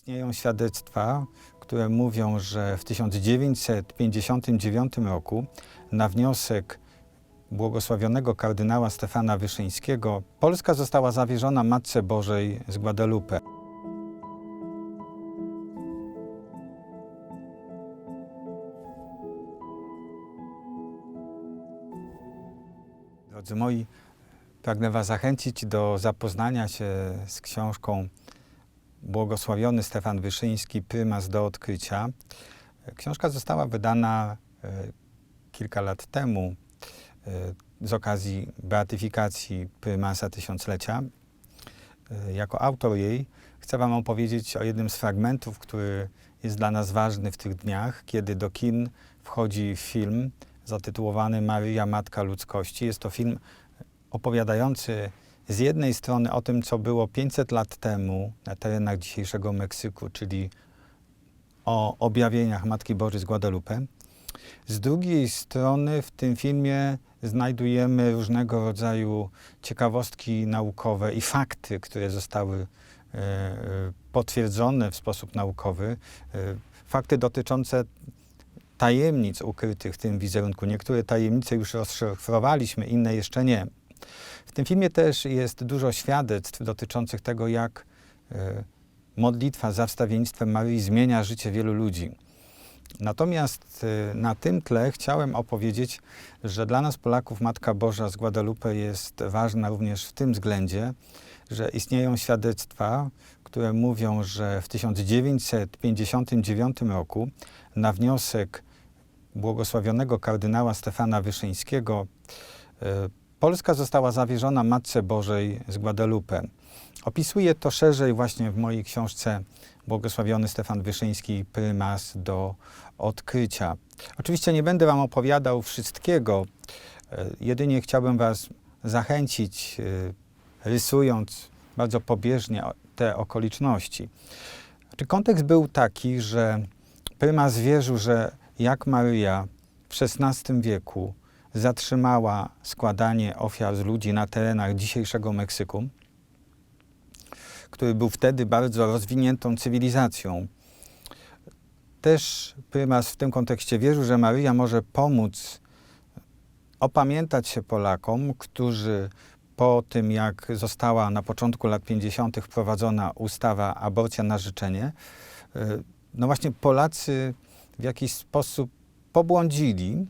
Istnieją świadectwa, które mówią, że w 1959 roku na wniosek błogosławionego kardynała Stefana Wyszyńskiego Polska została zawierzona Matce Bożej z Guadalupe. Drodzy moi, pragnę Was zachęcić do zapoznania się z książką Błogosławiony Stefan Wyszyński, Prymas do odkrycia. Książka została wydana e, kilka lat temu e, z okazji beatyfikacji prymasa tysiąclecia. E, Jako autor jej chcę Wam opowiedzieć o jednym z fragmentów, który jest dla nas ważny w tych dniach, kiedy do kin wchodzi film zatytułowany Maryja Matka Ludzkości. Jest to film opowiadający z jednej strony o tym, co było 500 lat temu na terenach dzisiejszego Meksyku, czyli o objawieniach Matki Bożej z Guadalupe. Z drugiej strony w tym filmie znajdujemy różnego rodzaju ciekawostki naukowe i fakty, które zostały e, e, potwierdzone w sposób naukowy. E, fakty dotyczące tajemnic ukrytych w tym wizerunku. Niektóre tajemnice już rozszyfrowaliśmy, inne jeszcze nie. W tym filmie też jest dużo świadectw dotyczących tego, jak e, modlitwa za wstawiennictwem Maryi zmienia życie wielu ludzi. Natomiast e, na tym tle chciałem opowiedzieć, że dla nas Polaków Matka Boża z Guadalupe jest ważna również w tym względzie, że istnieją świadectwa, które mówią, że w 1959 roku na wniosek błogosławionego kardynała Stefana Wyszyńskiego e, Polska została zawierzona Matce Bożej z Guadalupe. Opisuję to szerzej właśnie w mojej książce Błogosławiony Stefan Wyszyński, Prymas do odkrycia. Oczywiście nie będę Wam opowiadał wszystkiego, e, jedynie chciałbym Was zachęcić, e, rysując bardzo pobieżnie te okoliczności. Znaczy, kontekst był taki, że prymas wierzył, że jak Maryja w XVI wieku zatrzymała składanie ofiar z ludzi na terenach dzisiejszego Meksyku, który był wtedy bardzo rozwiniętą cywilizacją. Też prymas w tym kontekście wierzył, że Maryja może pomóc opamiętać się Polakom, którzy po tym, jak została na początku lat 50. wprowadzona ustawa aborcja na życzenie, no właśnie Polacy w jakiś sposób pobłądzili,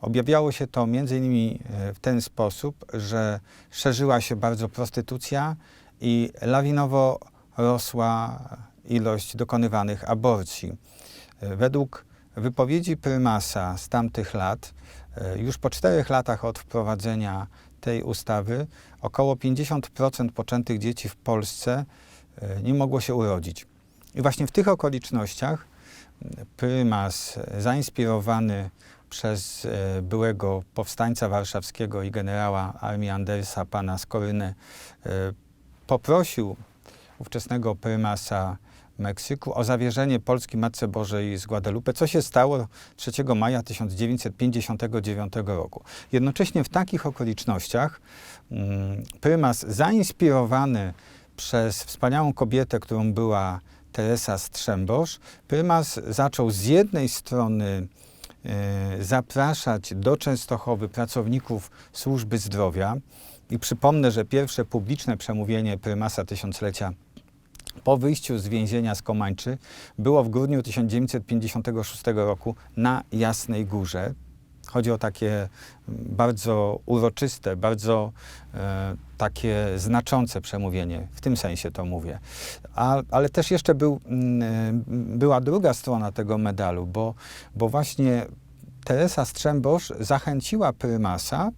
Objawiało się to między innymi e, w ten sposób, że szerzyła się bardzo prostytucja i lawinowo rosła ilość dokonywanych aborcji. E, według wypowiedzi prymasa z tamtych lat, e, już po czterech latach od wprowadzenia tej ustawy, około 50% poczętych dzieci w Polsce nie mogło się urodzić. I właśnie w tych okolicznościach prymas zainspirowany przez e, byłego powstańca warszawskiego i generała armii Andersa, pana Skorynę, e, poprosił ówczesnego prymasa Meksyku o zawierzenie Polski Matce Bożej z Guadalupe, co się stało 3 maja 1959 roku. Jednocześnie w takich okolicznościach mm, prymas zainspirowany przez wspaniałą kobietę, którą była Teresa Strzembosz, prymas zaczął z jednej strony zapraszać do Częstochowy pracowników służby zdrowia. I przypomnę, że pierwsze publiczne przemówienie prymasa tysiąclecia po wyjściu z więzienia z Komańczy było w grudniu 1956 roku na Jasnej Górze. Chodzi o takie bardzo uroczyste, bardzo e, takie znaczące przemówienie. W tym sensie to mówię. A, ale też jeszcze był, mm, była druga strona tego medalu, bo, bo właśnie Teresa Strzembosz zachęciła prymasa,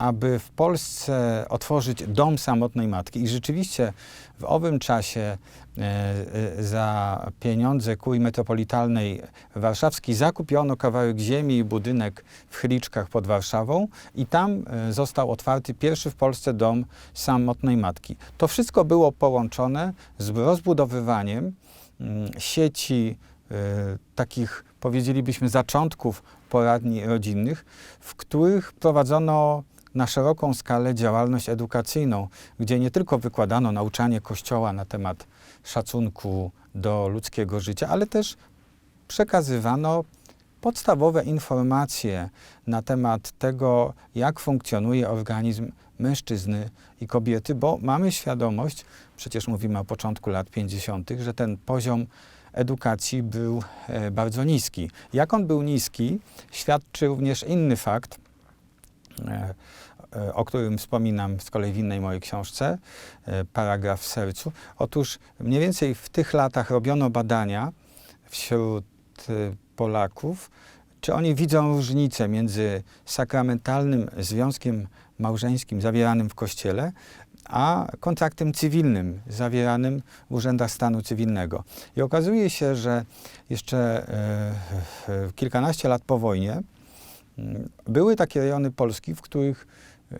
aby w Polsce otworzyć dom samotnej matki. I rzeczywiście w owym czasie e, e, za pieniądze kurii metropolitalnej warszawskiej zakupiono kawałek ziemi i budynek w Chyliczkach pod Warszawą i tam e, został otwarty pierwszy w Polsce dom samotnej matki. To wszystko było połączone z rozbudowywaniem mm, sieci takich, powiedzielibyśmy, zaczątków poradni rodzinnych, w których prowadzono na szeroką skalę działalność edukacyjną, gdzie nie tylko wykładano nauczanie Kościoła na temat szacunku do ludzkiego życia, ale też przekazywano podstawowe informacje na temat tego, jak funkcjonuje organizm mężczyzny i kobiety, bo mamy świadomość, przecież mówimy o początku lat 50., że ten poziom edukacji był e, bardzo niski. Jak on był niski, świadczy również inny fakt, o którym wspominam z kolei w innej mojej książce, e, paragraf w sercu. Otóż mniej więcej w tych latach robiono badania wśród e, Polaków, czy oni widzą różnicę między sakramentalnym związkiem małżeńskim zawieranym w kościele, a kontraktem cywilnym zawieranym w urzędach stanu cywilnego. I okazuje się, że jeszcze e, e, kilkanaście lat po wojnie były takie rejony Polski, w których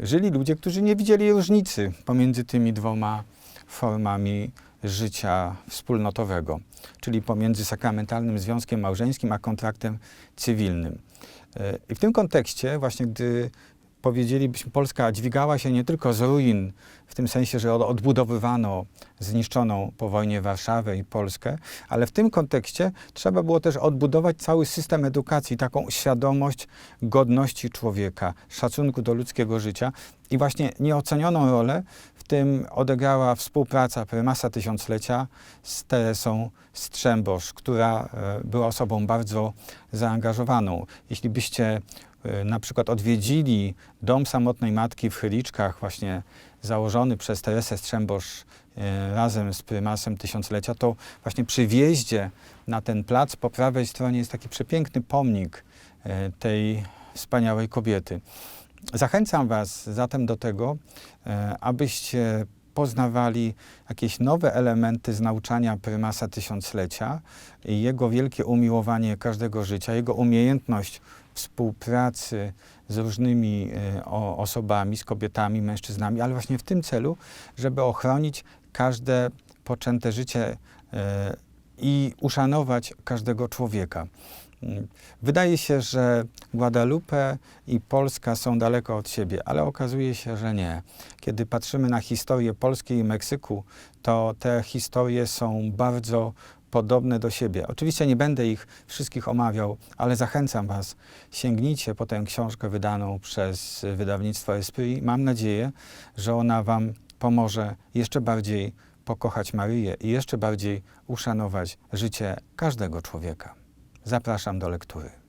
żyli ludzie, którzy nie widzieli różnicy pomiędzy tymi dwoma formami życia wspólnotowego, czyli pomiędzy sakramentalnym związkiem małżeńskim a kontraktem cywilnym. E, I w tym kontekście, właśnie gdy powiedzielibyśmy, Polska dźwigała się nie tylko z ruin, w tym sensie, że od- odbudowywano zniszczoną po wojnie Warszawę i Polskę, ale w tym kontekście trzeba było też odbudować cały system edukacji, taką świadomość godności człowieka, szacunku do ludzkiego życia. I właśnie nieocenioną rolę w tym odegrała współpraca prymasa tysiąclecia z Teresą Strzembosz, która e, była osobą bardzo zaangażowaną. Jeśli byście e, na przykład odwiedzili dom samotnej matki w Chyliczkach, właśnie założony przez Teresę Strzembosz e, razem z prymasem tysiąclecia, to właśnie przy wjeździe na ten plac po prawej stronie jest taki przepiękny pomnik e, tej wspaniałej kobiety. Zachęcam Was zatem do tego, e, abyście poznawali jakieś nowe elementy z nauczania prymasa tysiąclecia i jego wielkie umiłowanie każdego życia, jego umiejętność współpracy z różnymi e, osobami, z kobietami, mężczyznami, ale właśnie w tym celu, żeby ochronić każde poczęte życie e, i uszanować każdego człowieka. Wydaje się, że Guadalupe i Polska są daleko od siebie, ale okazuje się, że nie. Kiedy patrzymy na historię Polski i Meksyku, to te historie są bardzo podobne do siebie. Oczywiście nie będę ich wszystkich omawiał, ale zachęcam Was, sięgnijcie po tę książkę wydaną przez wydawnictwo Esprit. Mam nadzieję, że ona Wam pomoże jeszcze bardziej pokochać Maryję i jeszcze bardziej uszanować życie każdego człowieka. Zapraszam do lektury.